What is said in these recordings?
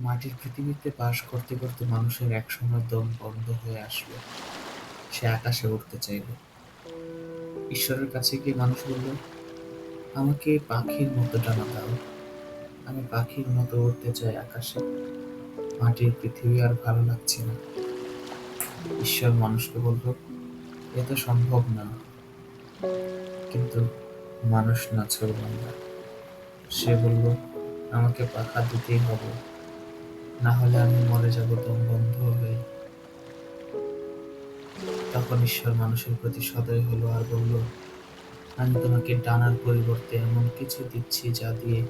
মাটির পৃথিবীতে বাস করতে করতে মানুষের একসময় দম বন্ধ হয়ে আসলো সে আকাশে উঠতে চাইল ঈশ্বরের কাছে গিয়ে মানুষ বলল আমাকে পাখির মতো ডানা দাও। আমি পাখির মতো উঠতে চাই আকাশে। মাটির পৃথিবী আর ভালো লাগছে না। ঈশ্বর মানুষকে বলল, এ তো সম্ভব না। কিন্তু মানুষ না বান্দা সে বলল, আমাকে পাখা দিতেই হবে। না হলে আমি মরে যাব দম বন্ধ হয়ে। তখন ঈশ্বর মানুষের প্রতি সদয় হলো আর বলল, আমি তোমাকে ডানার পরিবর্তে এমন কিছু দিচ্ছি যা দিয়ে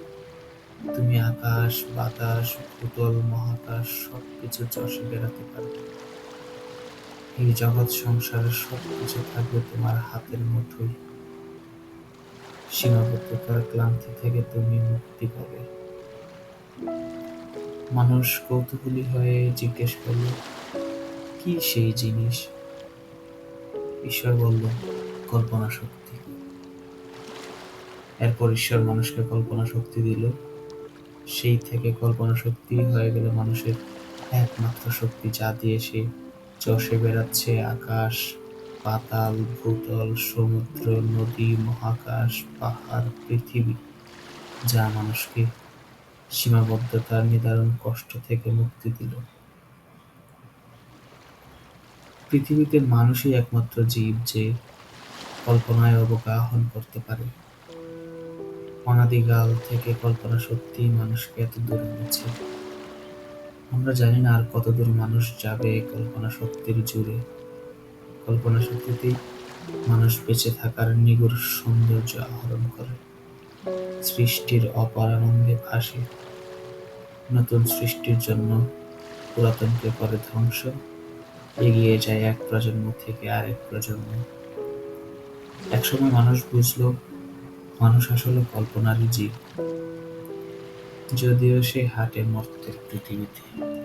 তুমি আকাশ, বাতাস, ভূতল, মহাকাশ সবকিছু চষে বেড়াতে পারবে। এই জগৎ সংসারের সবকিছু থাকবে তোমার হাতের মুঠোয় সীমাবদ্ধতার ক্লান্তি থেকে তুমি মুক্তি পাবে। মানুষ কৌতূহলী হয়ে জিজ্ঞেস করল, কি সেই জিনিস? ঈশ্বর বলল, কল্পনা শক্তি। এরপর ঈশ্বর মানুষকে কল্পনা শক্তি দিল। সেই থেকে কল্পনা শক্তি হয়ে গেল মানুষের একমাত্র শক্তি, যা দিয়ে সে চষে বেড়াচ্ছে আকাশ, পাতাল, ভূতল, সমুদ্র, নদী, মহাকাশ, পাহাড়, পৃথিবী, যা মানুষকে সীমাবদ্ধতার নিদারুণ কষ্ট থেকে মুক্তি দিল। পৃথিবীতে মানুষই একমাত্র জীব যে কল্পনায় অবগাহন করতে পারে। অনাদিকাল থেকে কল্পনা সত্যিই মানুষকে এত দূর এনেছে আমরা জানি না আর কতদূর মানুষ যাবে কল্পনা শক্তির জুড়ে। কল্পনা শক্তিতেই মানুষ বেঁচে থাকার নিগুড় সৌন্দর্য আহরণ করে। সৃষ্টির অপার আনন্দে ভাসে। নতুন সৃষ্টির জন্য পুরাতনকে করে ধ্বংস। এগিয়ে যায় এক প্রজন্ম থেকে আরেক প্রজন্ম। একসময় মানুষ বুঝল, মানুষ আসলে কল্পনারই জীব। যদিও সে হাটে মর্তের পৃথিবীতে